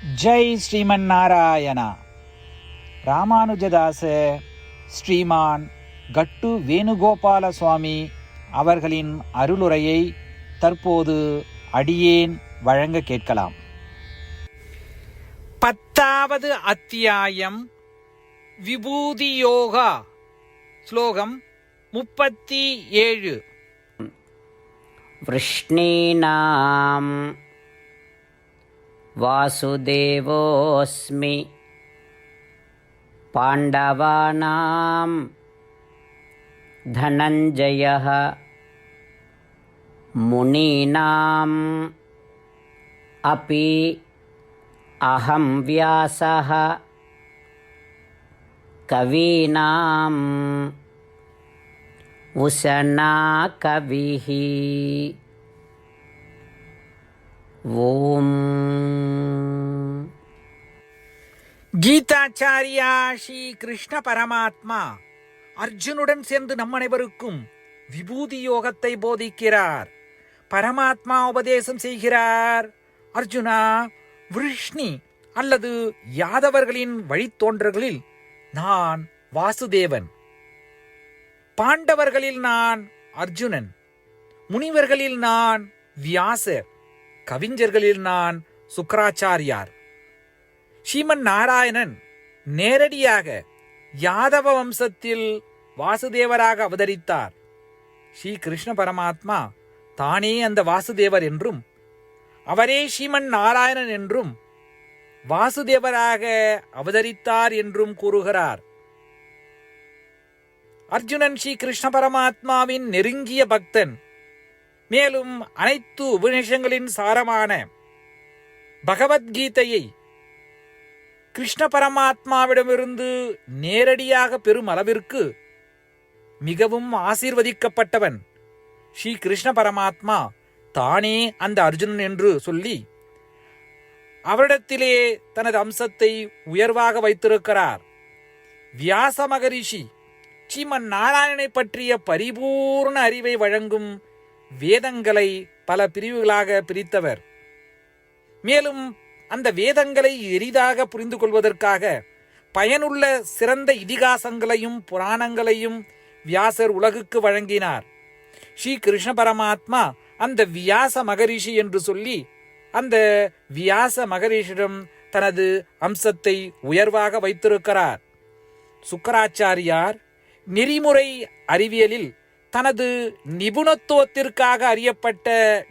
ஜெய் ஸ்ரீமன் நாராயணா ராமானுஜதாச ஸ்ரீமான் கட்டு வேணுகோபால சுவாமி அவர்களின் அருளுரையை தற்போது அடியேன் வழங்க கேட்கலாம். பத்தாவது அத்தியாயம் விபூதியோகா ஸ்லோகம் முப்பத்தி ஏழு. விஷ்ணீனாம். वासुदेवोऽस्मि। पाण्डवानां धनञ्जयः मुनीनाम् अपि अहं व्यासः। कवीनाम् उशना कविः ஓம். கீதாச்சாரியா ஸ்ரீ கிருஷ்ண பரமாத்மா அர்ஜுனுடன் சேர்ந்து நம் அனைவருக்கும் விபூதி யோகத்தை போதிக்கிறார். பரமாத்மா உபதேசம் செய்கிறார். அர்ஜுனா விஷ்ணி அல்லது யாதவர்களின் வழித்தோன்றர்களில் நான் வாசுதேவன். பாண்டவர்களில் நான் அர்ஜுனன். முனிவர்களில் நான் வியாசர். கவிஞர்களில் நான் சுக்கராச்சாரியார். ஸ்ரீமன் நாராயணன் நேரடியாக யாதவ வம்சத்தில் வாசுதேவராக அவதரித்தார். ஸ்ரீ கிருஷ்ண பரமாத்மா தானே அந்த வாசுதேவர் என்றும் அவரே ஸ்ரீமன் நாராயணன் என்றும் வாசுதேவராக அவதரித்தார் என்றும் கூறுகிறார். அர்ஜுனன் ஸ்ரீ கிருஷ்ண பரமாத்மாவின் நெருங்கிய பக்தன். மேலும் அனைத்து உபநிஷங்களின் சாரமான பகவத்கீதையை கிருஷ்ண பரமாத்மாவிடமிருந்து நேரடியாக பெறும் அளவிற்கு மிகவும் ஆசீர்வதிக்கப்பட்டவன் ஸ்ரீ கிருஷ்ண பரமாத்மா தானே அந்த அர்ஜுனன் என்று சொல்லி அவரிடத்திலே தனது அம்சத்தை உயர்வாக வைத்திருக்கிறார். வியாச மகரிஷி ஸ்ரீமன் நாராயணனை பற்றிய பரிபூர்ண அறிவை வழங்கும் வேதங்களை பல பிரிவுகளாக பிரித்தவர். மேலும் அந்த வேதங்களை எளிதாக புரிந்து கொள்வதற்காக பயனுள்ள சிறந்த இதிகாசங்களையும் புராணங்களையும் வியாசர் உலகுக்கு வழங்கினார். ஸ்ரீ கிருஷ்ண பரமாத்மா அந்த வியாச மகரிஷி என்று சொல்லி அந்த வியாச மகரிஷிடம் தனது அம்சத்தை உயர்வாக வைத்திருக்கிறார். சுக்கராச்சாரியார் நெறிமுறை அறிவியலில் தனது நிபுணத்துவத்திற்காக அறியப்பட்ட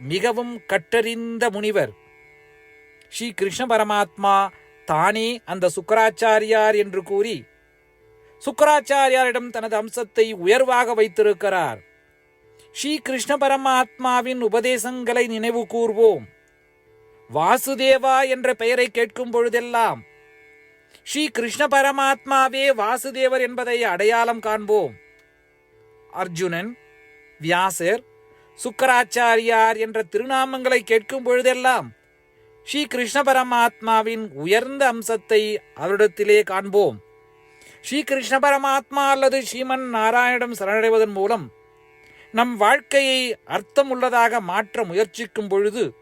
மிகவும் கற்றறிந்த முனிவர். ஸ்ரீ கிருஷ்ண பரமாத்மா தானே அந்த சுக்கராச்சாரியார் என்று கூறி சுக்கராச்சாரியாரிடம் தனது அம்சத்தை உயர்வாக வைத்திருக்கிறார். ஸ்ரீ கிருஷ்ண பரமாத்மாவின் உபதேசங்களை நினைவு கூர்வோம். வாசுதேவா என்ற பெயரை கேட்கும் பொழுதெல்லாம் ஸ்ரீ கிருஷ்ண பரமாத்மாவே வாசுதேவர் என்பதை அடையாளம் காண்போம். அர்ஜுனன் வியாசர் சுக்கராச்சாரியார் என்ற திருநாமங்களை கேட்கும் பொழுதெல்லாம் ஸ்ரீ கிருஷ்ண பரமாத்மாவின் உயர்ந்த அம்சத்தை அவரிடத்திலே காண்போம். ஸ்ரீ கிருஷ்ண பரமாத்மா அல்லது ஸ்ரீமன் நாராயணம் சரணடைவதன் மூலம் நம் வாழ்க்கையை அர்த்தம் உள்ளதாக மாற்ற முயற்சிக்கும் பொழுது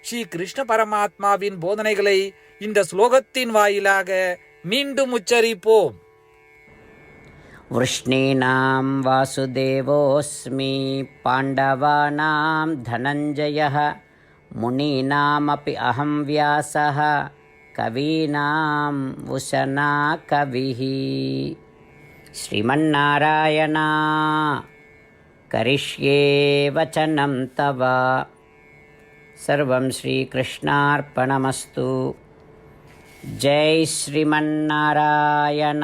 ஸ்ரீ கிருஷ்ண பரமாத்மாவின் போதனைகளை இந்த ஸ்லோகத்தின் வாயிலாக மீண்டும் உச்சரிப்போம். वृष्णीनां वासुदेवोऽस्मि पाण्डवानां धनञ्जयः मुनीनामपि अहं व्यासः कवीनाम् उशना कविः श्रीमन्नारायणा करिष्ये वचनं तव सर्वं श्रीकृष्णार्पणमस्तु जय श्रीमन्नारायण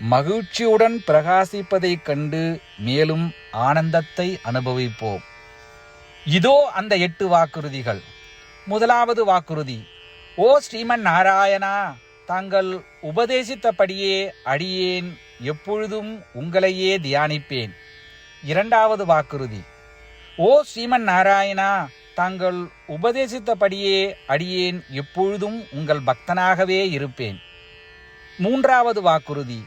மகிழ்ச்சியுடன் பிரகாசிப்பதைக் கண்டு மேலும் ஆனந்தத்தை அனுபவிப்போம். இதோ அந்த எட்டு வாக்குறுதிகள். முதலாவது வாக்குறுதி. ஓ ஸ்ரீமன் நாராயணா தாங்கள் உபதேசித்தபடியே அடியேன் எப்பொழுதும் உங்களையே தியானிப்பேன். இரண்டாவது வாக்குறுதி. ஓ ஸ்ரீமன் நாராயணா தாங்கள் உபதேசித்தபடியே அடியேன் எப்பொழுதும் உங்கள் பக்தனாகவே இருப்பேன். மூன்றாவது வாக்குறுதி.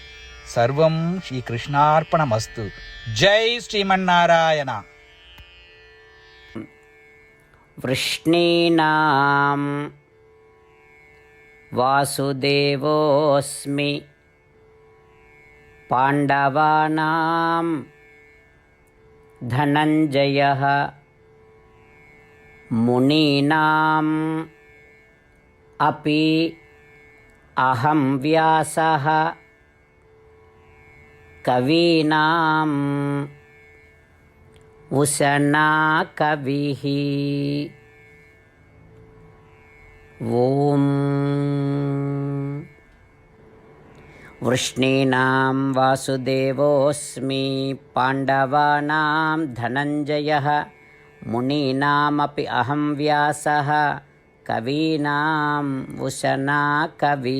సర్వం శ్రీకృష్ణార్పణమస్తు. జై శ్రీమన్నారాయణ. వృష్ణీనాం వాసుదేవోస్మి పాండవానాం ధనంజయ మునీనాం అపి అహం వ్యాస కవీనాం ఉశనా కవి ఓం వృష్ణీనాం వాసుదేవోస్మి పాండవానాం ధనంజయ మునీనామపి అహం వ్యాస కవీనాం ఉశనా కవి